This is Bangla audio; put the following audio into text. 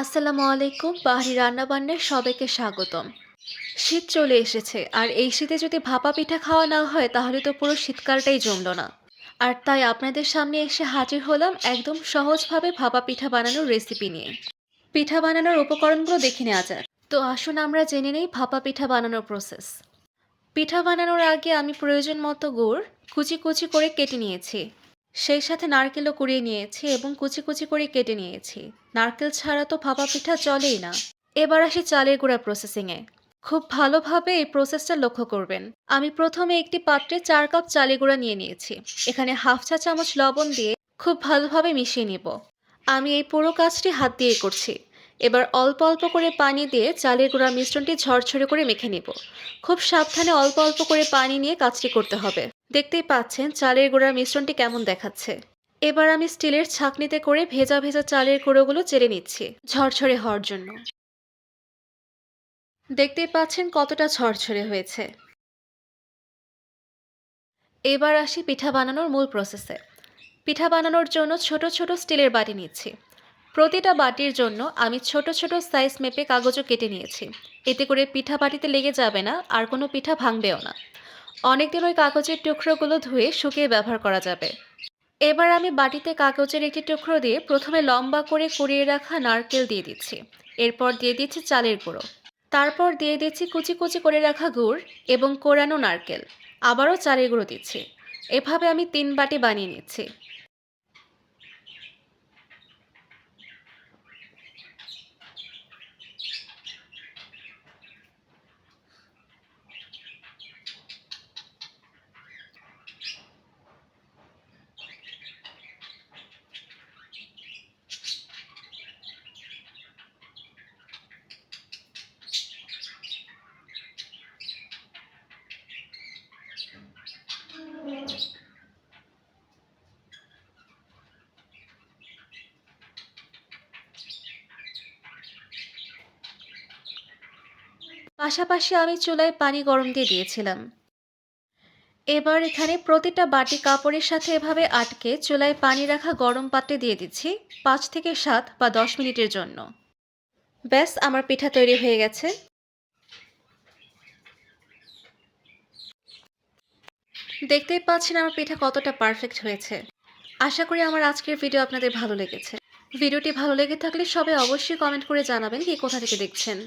আসসালামু আলাইকুম, বাহারি রান্নাবান্নায় সবাইকে স্বাগতম। শীত চলে এসেছে, আর এই শীতে যদি ভাপা পিঠা খাওয়া না হয়, তাহলে তো পুরো শীতকালটাই জমল না। আর তাই আপনাদের সামনে এসে হাজির হলাম একদম সহজভাবে ভাপা পিঠা বানানোর রেসিপি নিয়ে। পিঠা বানানোর উপকরণগুলো দেখে নেওয়া যাক। তো আসুন আমরা জেনে নেই ভাপা পিঠা বানানোর প্রসেস পিঠা বানানোর আগে আমি প্রয়োজন মতো গুড় কুচি কুচি করে কেটে নিয়েছি। সেই সাথে নারকেলও কুড়িয়ে নিয়েছি এবং কুচি কুচি করে কেটে নিয়েছি। নারকেল ছাড়া তো ভাপা পিঠা চলেই না। এবার আসি চালের গুঁড়া প্রসেসিংয়ে। খুব ভালোভাবে এই প্রসেসটা লক্ষ্য করবেন। আমি প্রথমে একটি পাত্রে চার কাপ চালের গুঁড়া নিয়ে নিয়েছি। এখানে হাফ চা চামচ লবণ দিয়ে খুব ভালোভাবে মিশিয়ে নিব। আমি এই পুরো কাজটি হাত দিয়ে করছি। এবার অল্প অল্প করে পানি দিয়ে চালের গুঁড়া মিশ্রণটি ঝরঝরে করে মেখে নেব। খুব সাবধানে অল্প অল্প করে পানি নিয়ে কাজটি করতে হবে। দেখতেই পাচ্ছেন চালের গুঁড়ার মিশ্রণটি কেমন দেখাচ্ছে। এবার আমি স্টিলের ছাঁকনিতে করে ভেজা ভেজা চালের গুঁড়োগুলো চেড়ে নিচ্ছি ঝরঝরে হওয়ার জন্য। দেখতেই পাচ্ছেন কতটা ঝরঝরে হয়েছে। এবার আসি পিঠা বানানোর মূল প্রসেসে পিঠা বানানোর জন্য ছোট ছোট স্টিলের বাটি নিচ্ছি। প্রতিটা বাটির জন্য আমি ছোট ছোট সাইজ মেপে কাগজও কেটে নিয়েছি। এতে করে পিঠা বাটিতে লেগে যাবে না, আর কোনো পিঠা ভাঙবেও না। অনেকদিন ওই কাগজের টুকরোগুলো ধুয়ে শুকিয়ে ব্যবহার করা যাবে। এবার আমি বাটিতে কাগজের একটি টুকরো দিয়ে প্রথমে লম্বা করে কুড়িয়ে রাখা নারকেল দিয়ে দিচ্ছি। এরপর দিয়ে দিচ্ছি চালের গুঁড়ো। তারপর দিয়ে দিচ্ছি কুচি কুচি করে রাখা গুড় এবং কোরানো নারকেল। আবারও চালের গুঁড়ো দিচ্ছি। এভাবে আমি তিন বাটি বানিয়ে নিচ্ছি। পাশাপাশি আমি চুলায় পানি গরম দিয়ে দিয়েছিলাম। এবার এখানে প্রতিটা বাটি কাপড়ের সাথে এভাবে আটকে চুলায় পানি রাখা গরম পাত্রে দিয়ে দিচ্ছি পাঁচ থেকে সাত বা দশ মিনিটের জন্য। ব্যাস, আমার পিঠা তৈরি হয়ে গেছে। দেখতেই পাচ্ছেন আমার পিঠা কতটা পারফেক্ট হয়েছে। আশা করি আমার আজকের ভিডিও আপনাদের ভালো লেগেছে। ভিডিওটি ভালো লেগে থাকলে সবাই অবশ্যই কমেন্ট করে জানাবেন কি কোথা থেকে দেখছেন।